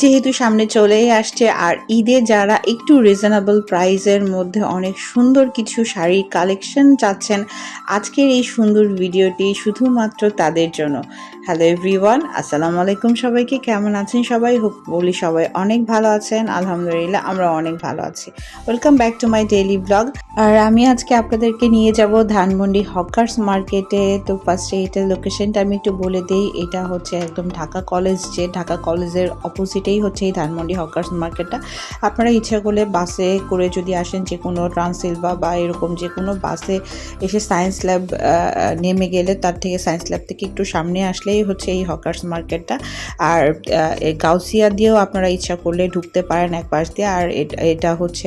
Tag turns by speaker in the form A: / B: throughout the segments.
A: যেহেতু সামনে চলেই আসছে, আর ঈদে যারা একটু রিজনেবল প্রাইসের মধ্যে অনেক সুন্দর কিছু শাড়ির কালেকশন চাচ্ছেন, আজকের এই সুন্দর ভিডিওটি শুধুমাত্র তাদের জন্য। হ্যালো এভরিওয়ান আসসালামু আলাইকুম সবাইকে, কেমন আছেন সবাই? হোপ বলি সবাই অনেক ভালো আছেন, আলহামদুলিল্লাহ আমরা অনেক ভালো আছি। Welcome back to my daily blog আর আমি আজকে আপনাদেরকে নিয়ে যাব ধানমন্ডি হকার্স মার্কেটে তো ফার্স্টে এটার লোকেশনটা আমি একটু বলে দিই, এটা হচ্ছে একদম ঢাকা কলেজ যে, ঢাকা কলেজের অপোজিটেই হচ্ছে এই ধানমন্ডি হকার্স মার্কেটটা। আপনারা ইচ্ছা করলে বাসে করে যদি আসেন যে কোনো ট্রান্সিলভা বা এরকম যে কোনো বাসে এসে সায়েন্স ল্যাব নেমে গেলে তার থেকে সায়েন্স ল্যাব থেকে একটু সামনে আসলেই হচ্ছে এই হকার্স মার্কেটটা। আর গাউসিয়া দিয়েও আপনারা ইচ্ছা করলে ঢুকতে পারেন এক পাশ দিয়ে। আর এটা হচ্ছে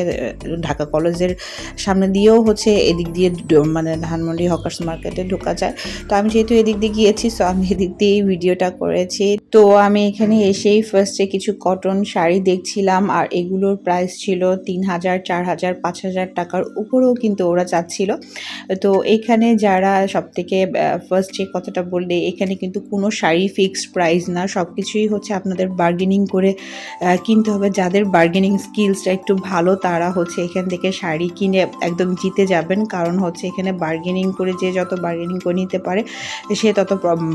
A: ঢাকা কলেজের সামনে দিয়েও হচ্ছে এদিক দিয়ে মানে ধানমন্ডি হকার্স মার্কেটে ঢোকা যায়। তো আমি যেহেতু এদিক দিয়ে গিয়েছি সো আমি এদিক দিয়েই ভিডিওটা করেছি। তো আমি এখানে এসেই ফার্স্টে কিছু কটন শাড়ি দেখছিলাম, আর এগুলোর প্রাইস ছিল তিন হাজার চার হাজার পাঁচ হাজার টাকার উপরেও কিন্তু ওরা চাচ্ছিল। তো এখানে যারা সব থেকে ফার্স্ট কথাটা বললে, এখানে কিন্তু কোনো শাড়ি ফিক্সড প্রাইস না সব কিছুই হচ্ছে আপনাদের বার্গেনিং করে কিনতে হবে। যাদের বার্গেনিং স্কিলসটা একটু ভালো, তারা হচ্ছে এখান থেকে শাড়ি কিনে একদম জিতে যাবেন। কারণ হচ্ছে এখানে বার্গেনিং করে যে যত বার্গেনিং করে নিতে পারে, সে তত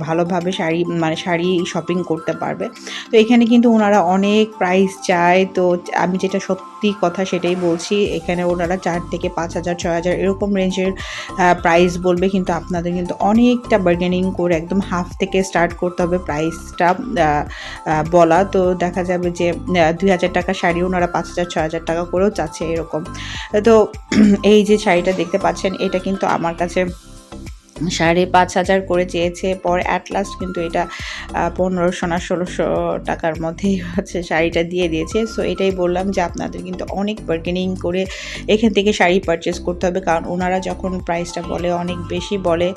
A: ভালোভাবে শাড়ি মানে শাড়ি শপিং করতে পারবে। তো এখানে কিন্তু ওনারা অনেক প্রাইস চায়। তো আমি যেটা সত্যি কথা সেটাই বলছি, এখানে ওনারা চার থেকে পাঁচ হাজার, ছয় হাজার এরকম রেঞ্জের প্রাইস বলবে। কিন্তু আপনাদের কিন্তু অনেকটা বার্গেনিং করে একদম হাফ থেকে স্টার্ট করতে হবে প্রাইসটা বলা। তো দেখা যাবে যে দুই হাজার টাকা শাড়ি ওনারা পাঁচ হাজার, ছয় হাজার টাকা করেও চাচ্ছে এরকম। তো এই যে শাড়িটা দেখতে পাচ্ছেন, এটা কিন্তু আমার কাছে সাড়ে পাঁচ হাজার করে চেয়েছে পর অ্যাট লাস্ট কিন্তু এটা পনেরোশো না ষোলোশো টাকার মধ্যেই হচ্ছে শাড়িটা দিয়ে দিয়েছে। সো এটাই বললাম যে আপনাদের কিন্তু অনেক বার্গেনিং করে এখান থেকে শাড়ি পারচেস করতে হবে। কারণ ওনারা যখন প্রাইসটা বলে, অনেক বেশি বলে,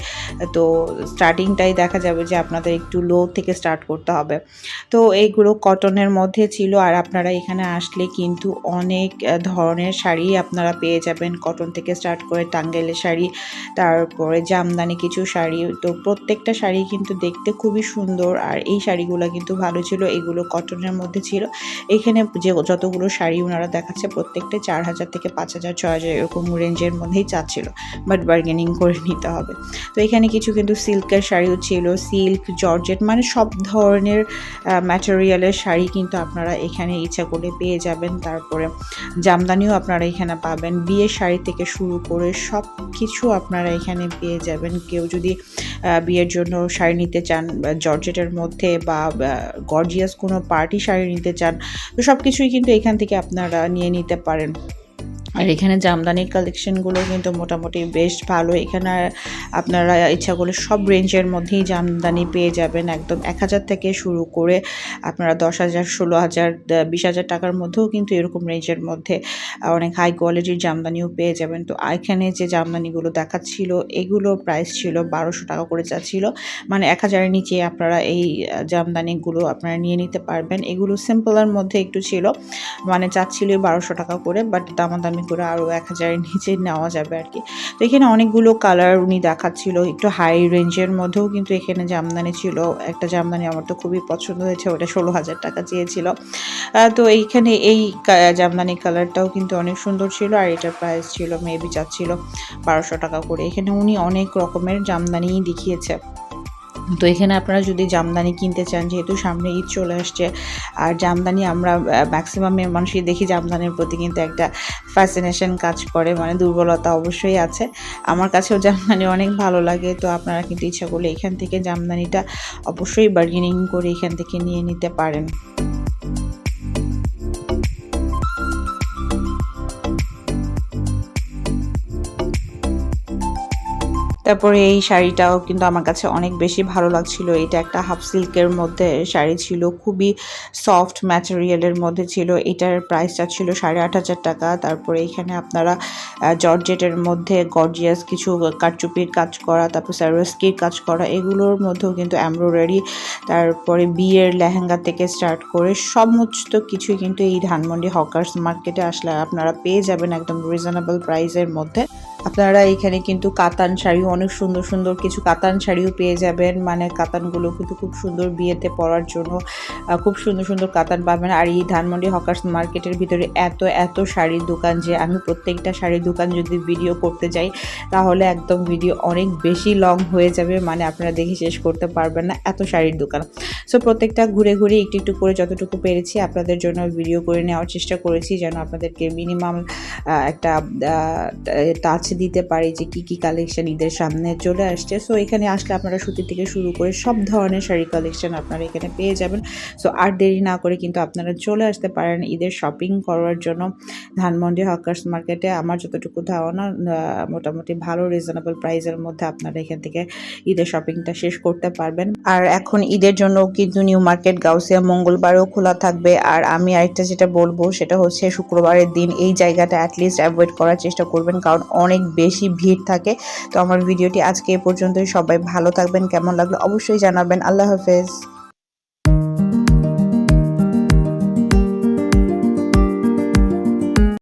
A: তো স্টার্টিংটাই দেখা যাবে যে আপনাদের একটু লো থেকে স্টার্ট করতে হবে। তো এইগুলো কটনের মধ্যে ছিল। আর আপনারা এখানে আসলে কিন্তু অনেক ধরনের শাড়ি আপনারা পেয়ে যাবেন। কটন থেকে স্টার্ট করে টাঙ্গেলের শাড়ি, তারপরে জামদানি কিছু শাড়ি, তো প্রত্যেকটা শাড়ি কিন্তু দেখতে খুবই সুন্দর। আর এই শাড়িগুলো কিন্তু ভালো ছিল, এগুলো কটনের মধ্যে ছিল। এখানে যে যতগুলো শাড়ি ওনারা দেখাচ্ছে, প্রত্যেকটা চার হাজার থেকে পাঁচ হাজার, ছ হাজার এরকম রেঞ্জের মধ্যেই চাচ্ছিল। বাট বার্গেনিং করে নিতে হবে। তো এখানে কিছু কিন্তু সিল্কের শাড়িও ছিল সিল্ক জর্জেট মানে সব ধরনের ম্যাটেরিয়ালের শাড়ি কিন্তু আপনারা এখানে ইচ্ছা করলে পেয়ে যাবেন। তারপরে জামদানিও আপনারা এখানে পাবেন। বিয়ের শাড়ি থেকে শুরু করে সব কিছু আপনারা এখানে পেয়ে যাবেন। কেউ যদি বিয়ের জন্য শাড়ি নিতে চান জর্জেটের মধ্যে বা গর্জিয়াস কোনো পার্টি শাড়ি নিতে চান, তো সব কিছুই কিন্তু এখান থেকে আপনারা নিয়ে নিতে পারেন। আর এখানে জামদানির কালেকশনগুলো কিন্তু মোটামুটি বেশ ভালো। এখানে আপনারা ইচ্ছা করলে সব রেঞ্জের মধ্যেই জামদানি পেয়ে যাবেন একদম এক হাজার থেকে শুরু করে আপনারা দশ হাজার, ষোলো হাজার বিশ হাজার টাকার মধ্যেও কিন্তু এরকম রেঞ্জের মধ্যে অনেক হাই কোয়ালিটির জামদানিও পেয়ে যাবেন। তো এখানে যে জামদানিগুলো দেখাচ্ছিল, এগুলো প্রাইস ছিল বারোশো টাকা করে যাচ্ছিল। মানে এক হাজারের নিচে আপনারা এই জামদানিগুলো আপনারা নিয়ে নিতে পারবেন। এগুলো সিম্পলের মধ্যে একটু ছিল। মানে চাচ্ছিল বারোশো টাকা করে বাট দামাদামি করে আরও এক হাজারের নিচে নেওয়া যাবে আর কি। তো এখানে অনেকগুলো কালার উনি দেখাচ্ছিল, একটু হাই রেঞ্জের মধ্যেও কিন্তু এখানে জামদানি ছিল। একটা জামদানি আমার তো খুবই পছন্দ হয়েছে, ওটা ষোলো হাজার টাকা চেয়েছিল। তো এইখানে এই জামদানি কালারটাও কিন্তু অনেক সুন্দর ছিল আর এটার প্রাইস ছিল মেবি চাচ্ছিল বারোশো টাকা করে। এখানে উনি অনেক রকমের জামদানিই দেখিয়েছে। তো এখানে আপনারা যদি জামদানি কিনতে চান, যেহেতু সামনে ঈদ চলে আসছে, আর জামদানি আমরা ম্যাক্সিমাম মানুষই দেখি জামদানির প্রতি কিন্তু একটা ফ্যাসিনেশন কাজ করে মানে দুর্বলতা অবশ্যই আছে। আমার কাছেও জামদানি অনেক ভালো লাগে, তো আপনারা কিন্তু ইচ্ছা করলে এখান থেকে জামদানিটা অবশ্যই বার্গেনিং করে এখান থেকে নিয়ে নিতে পারেন। তারপরে এই শাড়িটাও কিন্তু আমার কাছে অনেক বেশি ভালো লাগছিল। এটা একটা হাফ সিল্কের মধ্যে শাড়ি ছিল, খুবই সফট ম্যাটেরিয়ালের মধ্যে ছিল। এটার প্রাইসটা ছিল সাড়ে আট হাজার টাকা। তারপরে এখানে আপনারা জর্জেটের মধ্যে গর্জিয়াস কিছু কাটচুপির কাজ করা, তারপর স্যারোস্কির কাজ করা, এগুলোর মধ্যেও কিন্তু এমব্রয়ডারি তারপরে বিয়ের লেহেঙ্গা থেকে স্টার্ট করে সমস্ত কিছুই কিন্তু এই ধানমন্ডি হকার্স মার্কেটে আসলে আপনারা পেয়ে যাবেন একদম রিজনেবল প্রাইসের মধ্যে। আপনারা এখানে কিন্তু কাতান শাড়ি অনেক সুন্দর সুন্দর কিছু কাতান শাড়িও পেয়ে যাবেন। মানে কাতানগুলো কিন্তু খুব সুন্দর বিয়েতে পরার জন্য খুব সুন্দর সুন্দর কাতান পাবেন। আর এই ধানমন্ডি হকার্স মার্কেটের ভিতরে এত এত শাড়ির দোকান যে আমি প্রত্যেকটা শাড়ির দোকান যদি ভিডিও করতে যাই, তাহলে একদম ভিডিও অনেক বেশি লং হয়ে যাবে। মানে আপনারা দেখে শেষ করতে পারবেন না এত শাড়ির দোকান। সো প্রত্যেকটা ঘুরে ঘুরে একটু একটু করে যতটুকু পেরেছি আপনাদের জন্য ভিডিও করে নেওয়ার চেষ্টা করেছি, যেন আপনাদেরকে মিনিমাম একটা টাচ দিতে পারি যে কি কি কালেকশন ঈদের সামনে চলে আসছে। সো এখানে আসলে আপনারা সুতি থেকে শুরু করে সব ধরনের শাড়ি কালেকশন আপনারা এখানে পেয়ে যাবেন। সো আর দেরি না করে কিন্তু আপনারা চলে আসতে পারেন ঈদের শপিং করার জন্য। ধানমন্ডি হকার্স মার্কেটে আমার যতটুকু ধারণা মোটামুটি ভালো রিজনেবল প্রাইসের মধ্যে আপনারা এখান থেকে ঈদের শপিংটা শেষ করতে পারবেন। আর এখন ঈদের জন্য কিন্তু নিউ মার্কেট গাউসিয়া মঙ্গলবারও খোলা থাকবে। আর আমি আরেকটা যেটা বলব, সেটা হচ্ছে শুক্রবারের দিন এই জায়গাটা অ্যাটলিস্ট অ্যাভয়েড করার চেষ্টা করবেন। কারণ অনেক বেশি ভিড় থাকে। তো আমার ভিডিওটি আজকে এ পর্যন্তই। সবাই ভালো থাকবেন কেমন লাগল অবশ্যই জানাবেন। আল্লাহ হাফেজ।